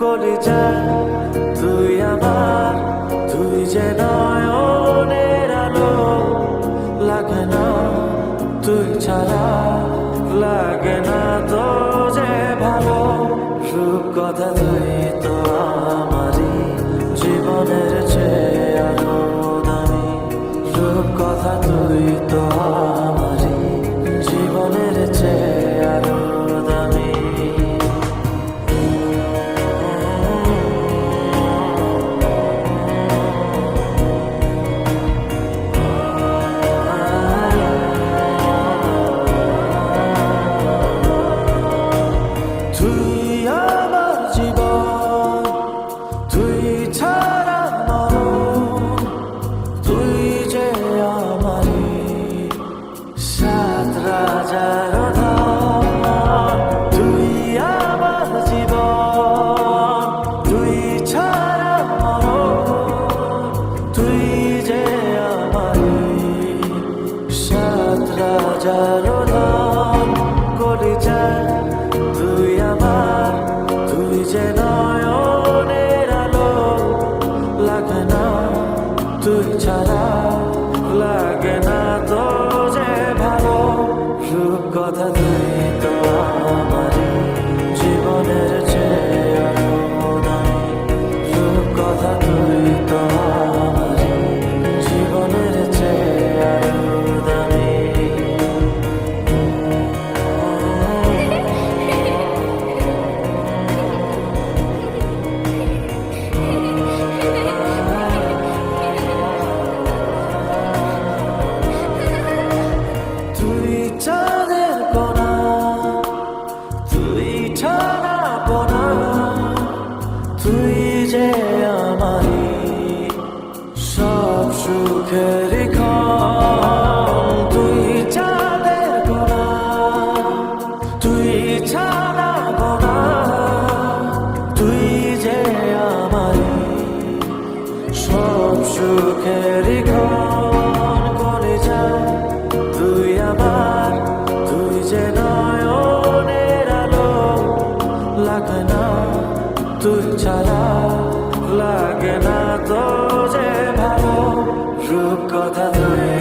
করে যা। তুই আমার তুই যে নয়নের আলো, লাগে না, তুই ছাড়া লাগে না তো যে ভালো। সুখ কথা তুই সাত রাজার তুই আমার জীবন, তুই ছাড়া তুই যে আমারই সাত রাজার করে যা তুই আমার, তুই যে নয়নের যে আমারই সব সুখের তুই তুই তুই যে সব তুই আমার, তুই যে নয়নের আলো। লাগে তুই ছাড়া না তো যে ভালো রূপ কথা ধরে।